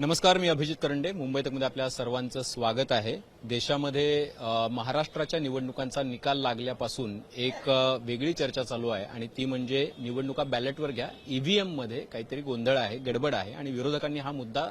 नमस्कार मी अभिजित करंडे. मुंबई तकमध्ये आपल्या सर्वांचं स्वागत आहे. देशामध्ये महाराष्ट्राच्या निवडणुकांचा निकाल लागल्यापासून एक वेगळी चर्चा चालू आहे आणि ती म्हणजे निवडणुका बॅलेटवर घ्या. ईव्हीएममध्ये काहीतरी गोंधळ आहे गडबड आहे आणि विरोधकांनी हा मुद्दा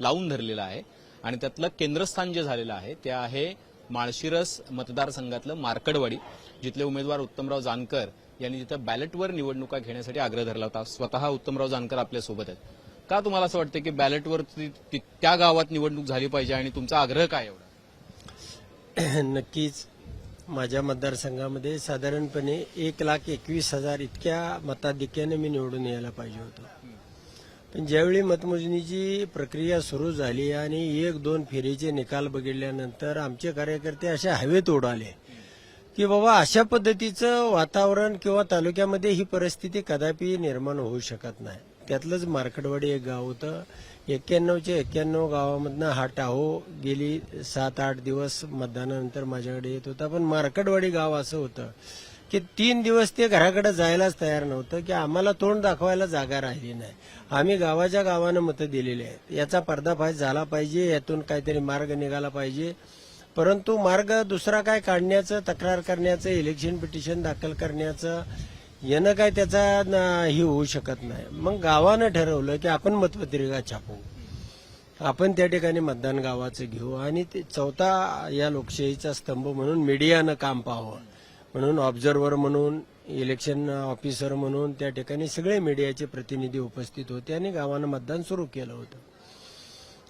लावून धरलेला आहे आणि त्यातलं केंद्रस्थान जे झालेलं आहे ते आहे माळशिरस मतदारसंघातलं मार्कडवाडी जिथले उमेदवार उत्तमराव जानकर यांनी तिथं बॅलेटवर निवडणुका घेण्यासाठी आग्रह धरला होता. स्वतः उत्तमराव जानकर आपल्यासोबत आहेत. का तुम्हाला असं वाटतं की बॅलेटवर ती- त्या गावात निवडणूक झाली पाहिजे आणि तुमचा आग्रह काय एवढा? नक्कीच. माझ्या मतदारसंघामध्ये साधारणपणे एक लाख एकवीस हजार इतक्या मताधिक्याने मी निवडून यायला पाहिजे होतो. पण ज्यावेळी मतमोजणीची प्रक्रिया सुरू झाली आणि एक दोन फेरीचे निकाल बघितल्यानंतर आमचे कार्यकर्ते असे हवेत उडाले की बाबा अशा पद्धतीचं वातावरण किंवा तालुक्यामध्ये ही परिस्थिती कदापि निर्माण होऊ शकत नाही. त्यातलंच मार्कडवाडी एक गाव होतं. एक्क्याण्णवच्या एक्क्याण्णव गावामधनं हा टाहो गेली सात आठ दिवस मतदानानंतर माझ्याकडे येत होता. पण मार्कडवाडी गाव असं होतं की तीन दिवस ते घराकडे जायलाच तयार नव्हतं की आम्हाला तोंड दाखवायला जागा राहिली नाही. आम्ही गावाच्या गावानं मतं दिलेली आहेत. याचा पर्दाफाश झाला पाहिजे यातून काहीतरी मार्ग निघाला पाहिजे. परंतु मार्ग दुसरा काय काढण्याचं तक्रार करण्याचं इलेक्शन पिटिशन दाखल करण्याचं यानं काय त्याचा हे होऊ शकत नाही. मग गावानं ठरवलं की आपण मतपत्रिका छापू. आपण त्या ठिकाणी मतदान गावाचं घेऊ आणि ते चौथा या लोकशाहीचा स्तंभ म्हणून मीडियानं काम पाहावं. म्हणून ऑब्झर्व्हर म्हणून इलेक्शन ऑफिसर म्हणून त्या ठिकाणी सगळे मीडियाचे प्रतिनिधी उपस्थित होते आणि गावानं मतदान सुरू केलं होतं.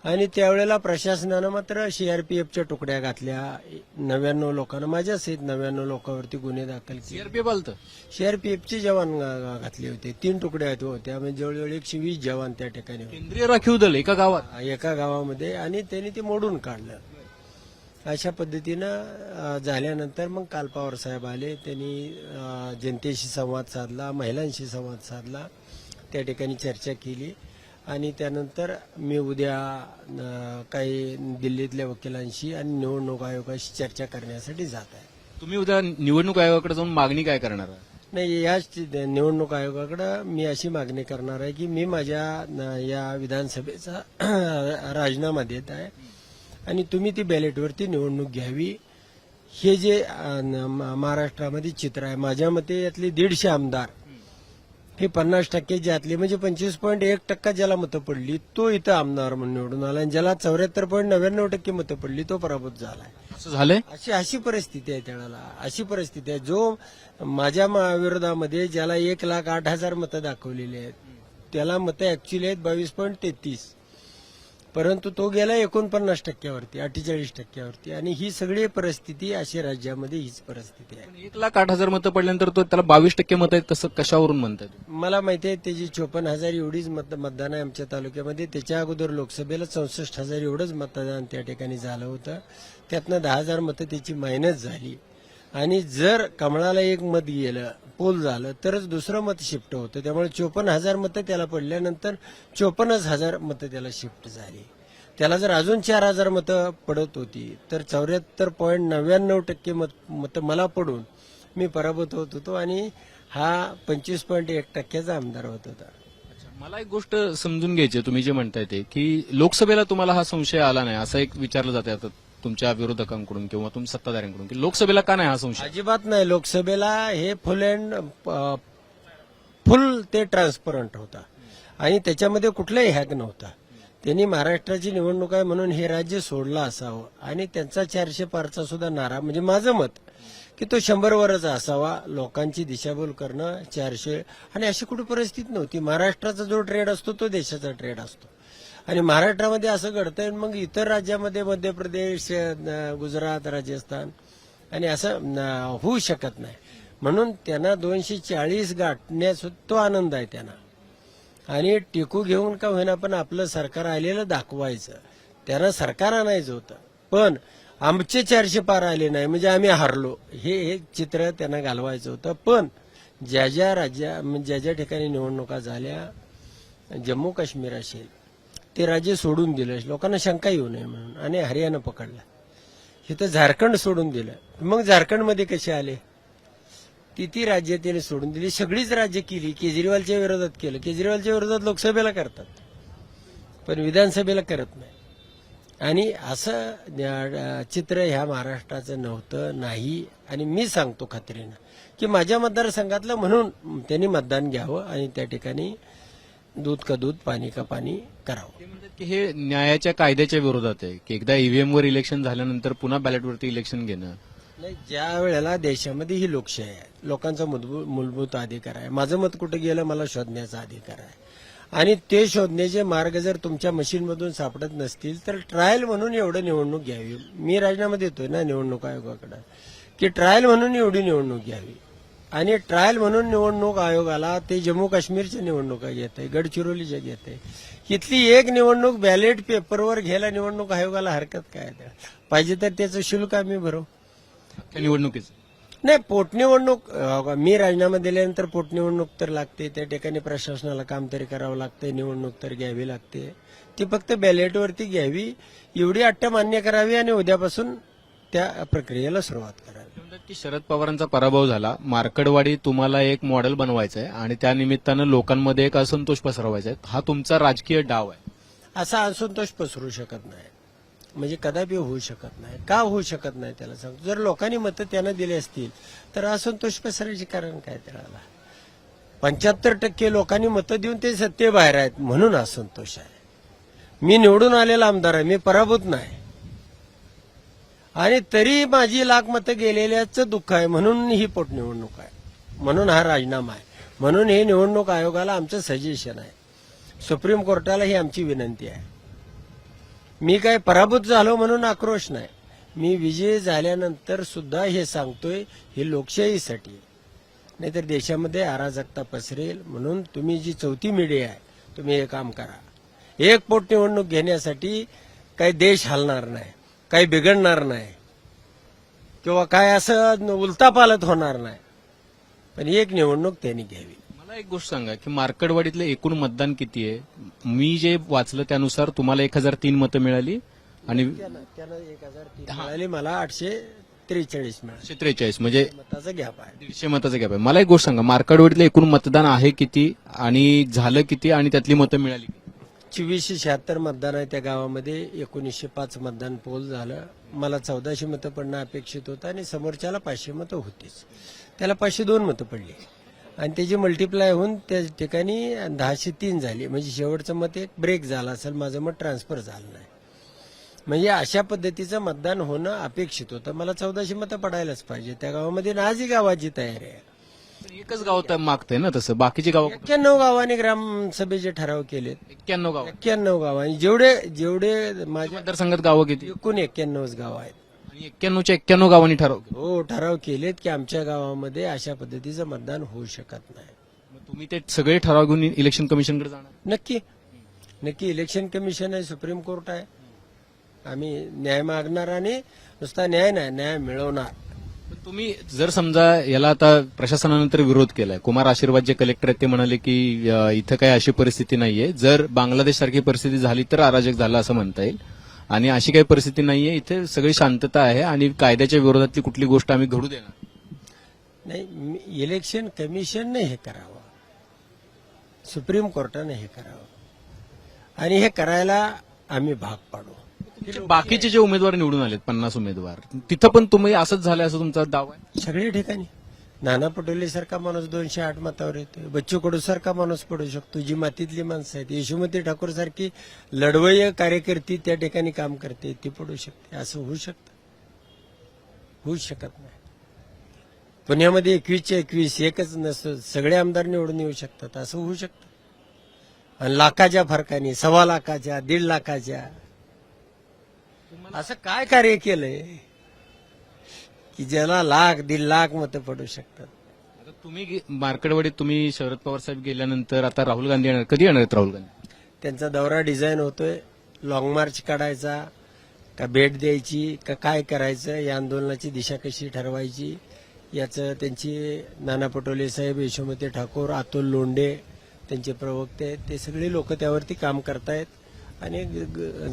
आणि त्यावेळेला प्रशासनानं मात्र सीआरपीएफच्या तुकड्या घातल्या. नव्याण्णव लोकांना माझ्या सहित नव्याण्णव लोकांवरती गुन्हे दाखल केले. सीआरपीएफ आलतं? सीआरपीएफचे जवान घातले होते. तीन तुकड्या होत्या म्हणजे जवळजवळ एकशे वीस जवान त्या ठिकाणी होते. केंद्रीय राखीव दल एका गावात? एका गावामध्ये. आणि त्यांनी ते मोडून काढलं. अशा पद्धतीनं झाल्यानंतर मग काल पवार साहेब आले. त्यांनी जनतेशी संवाद साधला महिलांशी संवाद साधला. त्या ठिकाणी चर्चा केली. आणि त्यानंतर मी उद्या काही दिल्लीतल्या वकिलांशी आणि निवडणूक आयोगाशी चर्चा करण्यासाठी जात आहे. तुम्ही उद्या निवडणूक आयोगाकडे जाऊन मागणी काय करणार आहात? नाही याच निवडणूक आयोगाकडे मी अशी मागणी करणार आहे की मी माझ्या या विधानसभेचा राजीनामा देत आहे आणि तुम्ही ती बॅलेटवरती निवडणूक घ्यावी. हे जे महाराष्ट्रामध्ये चित्र आहे. माझ्या मते यातले दीडशे आमदार हे पन्नास टक्के ज्यातले म्हणजे पंचवीस पॉईंट एक टक्का ज्याला मतं पडली तो इथं आमदार म्हणून निवडून आला. आणि ज्याला चौऱ्याहत्तर पॉईंट नव्याण्णव टक्के मतं पडली तो पराभूत झालाय. असं झालंय? अशी अशी परिस्थिती आहे त्यावेळेला अशी परिस्थिती आहे. जो माझ्या मा- विरोधामध्ये ज्याला एक लाख आठ हजार मतं दाखवलेली आहेत त्याला मतं ऍक्च्युली आहेत बावीस पॉईंट तेहतीस. परंतु तो गेला एकोणपन्नास टक्क्यावरती अठ्ठेचाळीस टक्क्यावरती. आणि ही सगळी परिस्थिती अशी राज्यामध्ये हीच परिस्थिती आहे. एक लाख आठ हजार मतं पडल्यानंतर तो त्याला बावीस टक्के मतं आहेत तसं कशावरून म्हणताय तुम्ही? मला माहिती आहे त्याची चोपन्न हजार एवढीच मत मतदान आहे आमच्या तालुक्यामध्ये. त्याच्या अगोदर लोकसभेला चौसष्ट हजार एवढंच मतदान त्या ठिकाणी झालं होतं. त्यातनं दहा हजार मतं त्याची मायनस झाली. आणि जर कमळाला एक मत गेलं पोल झालं तरच दुसरं मत शिफ्ट होतं. त्यामुळे चोपन्न हजार मतं त्याला पडल्यानंतर चोपन्नच हजार मतं त्याला शिफ्ट झाली. त्याला जर अजून चार हजार मतं पडत होती तर चौऱ्याहत्तर पॉईंट नव्याण्णव टक्के मत मतं मला पडून मी पराभूत होत होतो आणि हा पंचवीस पॉईंट एक टक्क्याचा आमदार होत होता. अच्छा, मला एक गोष्ट समजून घ्यायची आहे, तुम्ही जे म्हणताय ते की लोकसभेला तुम्हाला हा संशय आला नाही असं एक विचारलं जाते. आता तुमच्या विरोधकांकडून किंवा तुम सत्ताधाऱ्यांकडून की लोकसभेला का नाही हा संशय? अजिबात नाही. लोकसभेला हे फुल अँड फुल ते ट्रान्सपरंट होता. आणि त्याच्यामध्ये कुठलाही हॅक नव्हता. त्यांनी महाराष्ट्राची निवडणूक आहे म्हणून हे राज्य सोडलं असावं. आणि त्यांचा चारशे पारचा सुद्धा नारा म्हणजे माझं मत की तो शंभर वरच असावा. लोकांची दिशाभूल करणं चारशे आणि अशी कुठे परिस्थिती नव्हती. महाराष्ट्राचा जो ट्रेड असतो तो देशाचा ट्रेड असतो. आणि महाराष्ट्रामध्ये असं घडतंय मग इतर राज्यामध्ये मध्य प्रदेश गुजरात राजस्थान आणि असं होऊ शकत नाही. म्हणून त्यांना दोनशे चाळीस गाठण्यास तो आनंद आहे त्यांना. आणि टिकू घेऊन का होईना पण आपलं सरकार आलेलं दाखवायचं. त्यांना सरकार आणायचं होतं. पण आमचे चारशे पार आले नाही म्हणजे आम्ही हारलो. हे एक चित्र त्यांना घालवायचं होतं. पण ज्या ज्या राज्या म्हणजे ज्या ज्या ठिकाणी निवडणुका झाल्या जम्मू काश्मीर असेल ते राज्य सोडून दिलं. लोकांना शंका येऊ नये म्हणून. आणि हरियाणा पकडला. इथं झारखंड सोडून दिलं. मग झारखंडमध्ये कसे आले? ती ती राज्य त्याने सोडून दिली. सगळीच राज्य केली. केजरीवालच्या विरोधात केलं. केजरीवालच्या विरोधात लोकसभेला करतात. पण विधानसभेला करत नाही. आणि असं चित्र ह्या महाराष्ट्राचं नव्हतं नाही. आणि मी सांगतो खात्रीनं की माझ्या मतदारसंघातलं म्हणून त्यांनी मतदान घ्यावं आणि त्या ठिकाणी दूध का दूध पाणी का पाणी करावं. ते म्हणतात की हे न्यायाच्या कायद्याच्या विरोधात आहे. की एकदा ईव्हीएम वर इलेक्शन झाल्यानंतर पुन्हा बॅलेटवरती इलेक्शन घेणं. नाही ज्या वेळेला देशामध्ये ही लोकशाही आहे लोकांचा मूलभूत मूलभूत अधिकार आहे. माझं मत कुठे गेलं? मला शोधण्याचा अधिकार आहे. आणि ते शोधण्याचे मार्ग जर तुमच्या मशीनमधून सापडत नसतील तर ट्रायल म्हणून एवढं निवडणूक घ्यावी. मी राजीनामा देतोय ना निवडणूक आयोगाकडे. की ट्रायल म्हणून एवढी निवडणूक घ्यावी. आणि ट्रायल म्हणून निवडणूक आयोगाला ते जम्मू काश्मीरच्या निवडणुका घेत आहे गडचिरोलीच्या घेत आहे इथली एक निवडणूक बॅलेट पेपरवर घ्यायला निवडणूक आयोगाला हरकत काय? पाहिजे तर त्याचं शुल्क आम्ही भरू. निवडणुकीचं? नाही पोटनिवडणूक मी राजीनामा दिल्यानंतर पोटनिवडणूक तर लागते त्या ठिकाणी प्रशासनाला काम तरी करावं लागते निवडणूक तर घ्यावी लागते. ती फक्त बॅलेटवरती घ्यावी एवढी अट्ट मान्य करावी आणि उद्यापासून त्या प्रक्रियेला सुरुवात करावी. म्हणतात की शरद पवारांचा पराभव झाला. मार्कडवाडी तुम्हाला एक मॉडेल बनवायचं आहे आणि त्या निमित्तानं लोकांमध्ये एक असंतोष पसरवायचा आहे हा तुमचा राजकीय डाव आहे. असा असंतोष पसरू शकत नाही. म्हणजे कदापि होऊ शकत नाही. का होऊ शकत नाही त्याला सांगतो. जर लोकांनी मतं त्यांना दिली असतील तर असंतोष पसरायचे कारण काय त्याला? पंच्याहत्तर टक्के लोकांनी मतं देऊन ते सत्तेबाहेर आहेत म्हणून असंतोष आहे. मी निवडून आलेला आमदार आहे. मी पराभूत नाही. आणि तरी माझी लाख मतं गेलेल्याचं दुःख आहे. म्हणून ही पोटनिवडणूक आहे. म्हणून हा राजीनामा आहे. म्हणून हे निवडणूक आयोगाला आमचं सजेशन आहे. सुप्रीम कोर्टाला ही आमची विनंती आहे. मी काय पराभूत झालो म्हणून आक्रोश नाही. मी विजयी झाल्यानंतर सुद्धा हे सांगतोय ही लोकशाहीसाठी. आहे. नाहीतर देशामध्ये अराजकता पसरेल. म्हणून तुम्ही जी चौथी मीडिया आहे तुम्ही हे काम करा. एक पोटनिवडणूक घेण्यासाठी काही देश हलणार नाही. काही बिघडणार नाही. किंवा काय असं उलतापालत होणार नाही. पण एक निवडणूक त्यांनी घ्यावी. मला एक गोष्ट सांगा की मार्कडवाडीतलं एकूण मतदान किती आहे? मी जे वाचलं त्यानुसार तुम्हाला एक हजार तीन मतं मिळाली आणि त्यानं एक हजार तीन मिळाले मला आठशे त्रेचाळीस मिळाले. एकशे त्रेचाळीस म्हणजे मताचा गॅप आहे दीडशे मताचं गॅप आहे मला एक गोष्ट सांगा मार्कडवाडीतलं एकूण मतदान आहे किती आणि झालं किती आणि त्यातली मतं मिळाली किती? चोवीसशे शहात्तर मतदान आहे त्या गावामध्ये. एकोणीसशे पाच मतदान पोल झालं. मला चौदाशे मतं पडणं अपेक्षित होतं आणि समोरच्याला पाचशे मतं होतीच. त्याला पाचशे दोन मतं पडली. आणि त्याची मल्टिप्लाय होऊन त्या ठिकाणी दहाशे तीन झाली. म्हणजे शेवटचं मत एक ब्रेक झाला असेल. माझं मत ट्रान्सफर झालं नाही. म्हणजे अशा पद्धतीचं मतदान होणं अपेक्षित होतं. मला चौदाशे मतं पडायलाच पाहिजे. त्या गावामध्ये नाझी गावाची तयारी आहे. एकच गाव तर मागतंय ना तसं. बाकीची गाव एक्क्याण्णव गावाने ग्रामसभेचे ठराव केलेत. एक्क्याण्णव गाव. एक्क्याण्णव गाव. आणि जेवढे जेवढे माझ्या मतदारसंघात गावं किती? एकूण एक्क्याण्णवच गाव आहेत. आणि एक्क्याण्णवच्या एक्क्याण्णव गावांनी ठरव हो ठराव केलेत की आमच्या गावामध्ये अशा पद्धतीचं मतदान होऊ शकत नाही. मग तुम्ही ते सगळे ठराव घेऊन इलेक्शन कमिशनकडे जाणार? नक्की. नक्की इलेक्शन कमिशन आहे सुप्रीम कोर्ट आहे. आम्ही न्याय मागणार आणि नुसता न्याय नाही न्याय मिळवणार. तुम्ही जर समजा याला आता प्रशासनानंतर विरोध केलाय. कुमार आशीर्वाद जे कलेक्टर आहेत ते म्हणाले की इथं काही अशी परिस्थिती नाहीये. जर बांगलादेश सारखी परिस्थिती झाली तर अराजक झालं असं म्हणता येईल. आणि अशी काही परिस्थिती नाहीये. इथे सगळी शांतता आहे आणि कायद्याच्या विरोधातली कुठली गोष्ट आम्ही घडू देणार. नाही मी- इलेक्शन कमिशनने हे करावं. सुप्रीम कोर्टाने हे करावं. आणि हे करायला आम्ही भाग पाडू. म्हणजे बाकीचे जे उमेदवार निवडून आलेत पन्नास उमेदवार तिथं पण तुम्ही असंच झालं असं तुमचा दावा आहे? सगळ्या ठिकाणी. नाना पटोले सारखा माणूस दोनशे आठ मतावर येतो बच्चू कडू सारखा माणूस पडू शकतो. जी मातीतली माणसं आहेत. यशोमती ठाकूर सारखी लढवय कार्यकर्ती त्या ठिकाणी काम करते ती पडू शकते. असं होऊ शकतं? होऊ शकत नाही. पुण्यामध्ये एकवीसच्या एकवीस एकच नसतं. सगळे आमदार निवडून येऊ शकतात. असं होऊ शकतं? आणि लाखाच्या फरकाने सव्वा लाखाच्या दीड लाखाच्या असं काय कार्य केलंय? की ज्याला लाख दीड लाख मतं पडू शकतात. आता तुम्ही गे- तुम्ही शरद पवार साहेब गेल्यानंतर आता राहुल गांधी येणार कधी येणार आहेत राहुल गांधी? त्यांचा दौरा डिझाईन होतोय. लॉंग मार्च काढायचा का भेट द्यायची का काय करायचं या आंदोलनाची दिशा कशी ठरवायची याचं त्यांची नाना पटोले साहेब यशोमती ठाकूर अतुल लोंढे त्यांचे प्रवक्ते आहेत. ते सगळे लोक त्यावरती काम करतायत. आणि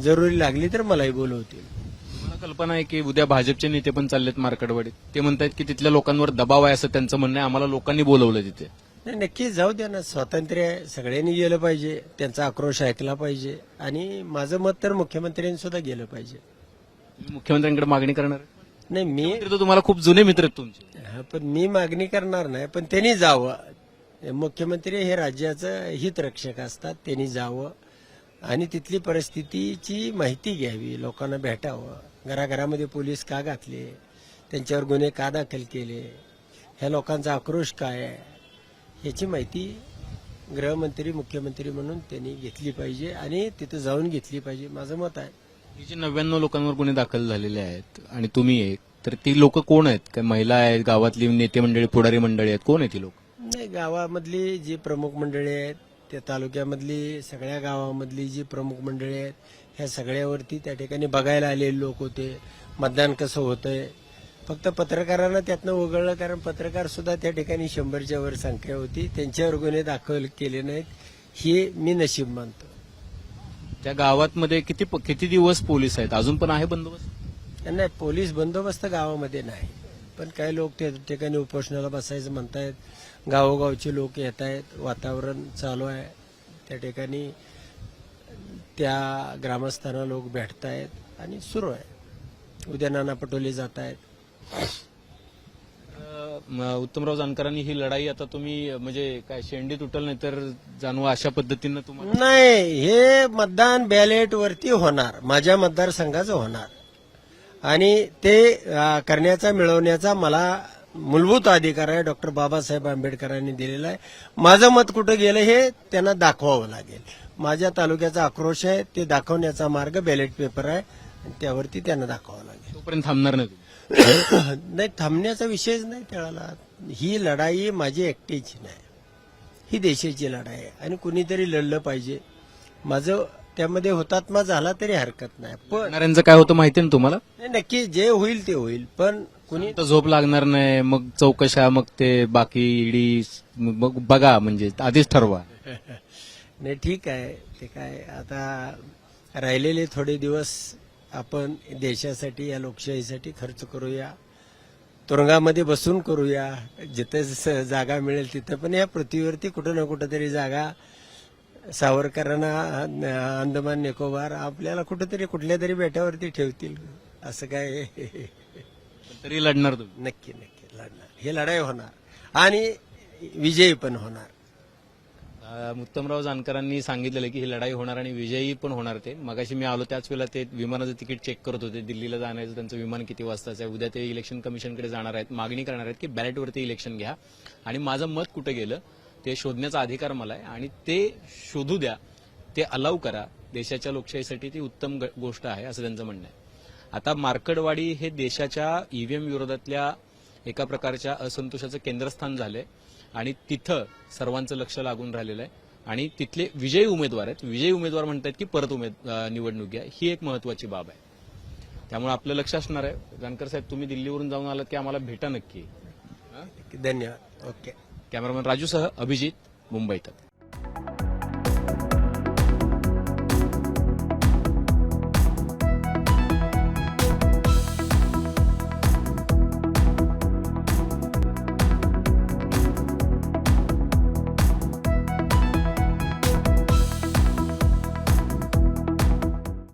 जरुरी लागली तर मलाही बोलवतील. तुम्हाला कल्पना आहे की उद्या भाजपचे नेते पण चाललेत मार्कडवाडीत? ते म्हणतात की तिथल्या लोकांवर दबाव आहे असं त्यांचं म्हणणं आहे. आम्हाला लोकांनी बोलवलं तिथे. नाही नक्की जाऊ द्या ना. स्वातंत्र्य आहे सगळ्यांनी गेलं पाहिजे. त्यांचा आक्रोश ऐकला पाहिजे. आणि माझं मत तर मुख्यमंत्र्यांनी सुद्धा गेलं पाहिजे. तुम्ही मुख्यमंत्र्यांकडे मागणी करणार आहे? नाही मी मुख्यमंत्री तर तुम्हाला खूप जुने मित्र आहेत तुमचे. हा, पण मी मागणी करणार नाही. पण त्यांनी जावं. मुख्यमंत्री हे राज्याचं हितरक्षक असतात. त्यांनी जावं. आणि तिथली परिस्थितीची माहिती घ्यावी लोकांना भेटावं. घराघरामध्ये पोलीस का घातले? त्यांच्यावर गुन्हे का दाखल केले? ह्या लोकांचा आक्रोश काय आहे? ह्याची माहिती गृहमंत्री मुख्यमंत्री म्हणून त्यांनी घेतली पाहिजे आणि तिथं जाऊन घेतली पाहिजे. माझं मत आहे. ही जे नव्याण्णव लोकांवर गुन्हे दाखल झालेले आहेत आणि तुम्ही एक तर ती लोक कोण आहेत? काय महिला आहेत? गावातली नेते मंडळी पुढारी मंडळी आहेत? कोण आहेत ती लोक? नाही गावामधली जी प्रमुख मंडळी आहेत त्या तालुक्यामधली सगळ्या गावामधली जी प्रमुख मंडळी आहेत ह्या सगळ्यावरती त्या ठिकाणी बघायला आलेले लोक होते. मतदान कसं होतंय? फक्त पत्रकारांना त्यातनं वगळलं कारण पत्रकार सुद्धा त्या ठिकाणी शंभरच्या वर संख्या होती. त्यांच्यावर गुन्हे दाखल केले नाहीत. हे मी नशीब मानतो. त्या गावात मध्ये किती किती दिवस पोलीस आहेत? अजून पण आहे बंदोबस्त? नाही पोलीस बंदोबस्त गावामध्ये नाही. पण काही लोक त्या ठिकाणी उपोषणाला बसायचं म्हणतायत. गावोगावचे लोक येत आहेत. वातावरण चालू आहे. त्या ठिकाणी त्या ग्रामस्थांना लोक भेटतायत आणि सुरू आहे. उद्या नाना पटोले जात आहेत. उत्तमराव जानकरांनी ही लढाई आता तुम्ही म्हणजे काय शेंडी तुटल नाही तर जाणू अशा पद्धतीनं तुम्हाला? नाही हे मतदान बॅलेट वरती होणार. माझ्या मतदारसंघाचं होणार. आणि ते करण्याचा मिळवण्याचा मला मूलभूत अधिकार आहे डॉक्टर बाबासाहेब आंबेडकरांनी दिलेला आहे. माझं मत कुठं गेलं हे त्यांना दाखवावं लागेल. माझ्या तालुक्याचा आक्रोश आहे ते दाखवण्याचा मार्ग बॅलेट पेपर आहे आणि त्यावरती त्यांना दाखवावं लागेल. तोपर्यंत थांबणार नाही. नाही थांबण्याचा विषयच नाही त्याला ही लढाई माझी एकटीची नाही. ही देशाची लढाई आहे. आणि कुणीतरी लढलं पाहिजे. माझं त्यामध्ये हुतात्मा झाला तरी हरकत नाही. पण काय होतं माहिती ना तुम्हाला? नाही, नक्की जे होईल ते होईल. पण कुणी? तर झोप लागणार नाही मग चौकशा मग ते बाकी ईडी मग बघा म्हणजे आधीच ठरवा. नाही ठीक आहे. ते काय आता राहिलेले थोडे दिवस आपण देशासाठी या लोकशाहीसाठी खर्च करूया. तुरुंगामध्ये बसून करूया. जिथे जागा मिळेल तिथं पण या पृथ्वीवरती कुठं ना कुठं तरी जागा. सावरकरांना अंदमान निकोबार आपल्याला कुठंतरी कुठल्या तरी बेटावरती ठेवतील. असं काय? तरी लढणार तुम्ही. नक्की नक्की. लढणार. हे लढाई होणार. आणि विजयी पण होणार. अ, उत्तमराव जानकरांनी सांगितलेलं की ही लढाई होणार आणि विजयी पण होणार ते. मगाशी मी आलो त्याच वेळेला ते विमानाचं तिकीट चेक करत होते. दिल्लीला जाण्याचं त्यांचं विमान किती वाजताचं आहे? उद्या ते इलेक्शन कमिशनकडे जाणार आहेत. मागणी करणार आहेत की बॅलेटवरती इलेक्शन घ्या. आणि माझं मत कुठं गेलं? ते शोधण्याचा अधिकार मला आहे. आणि ते शोधू द्या. ते अलाव करा. देशाच्या लोकशाहीसाठी ती उत्तम ग- गोष्ट आहे असं त्यांचं म्हणणं आहे. आता मार्कडवाडी हे देशाच्या ईव्हीएम विरोधातल्या एका प्रकारच्या असंतोषाचं केंद्रस्थान झालंय. आणि तिथं सर्वांचं लक्ष लागून राहिलेलं आहे. आणि तिथले विजयी उमेदवार आहेत. विजयी उमेदवार म्हणतात की परत उमेद निवडणूक घ्या. ही एक महत्वाची बाब आहे. त्यामुळे आपलं लक्ष असणार आहे. जानकर साहेब तुम्ही दिल्लीवरून जाऊन आलात की आम्हाला भेटा नक्की. धन्यवाद. ओके. कॅमेरामॅन राजूसह अभिजित मुंबईत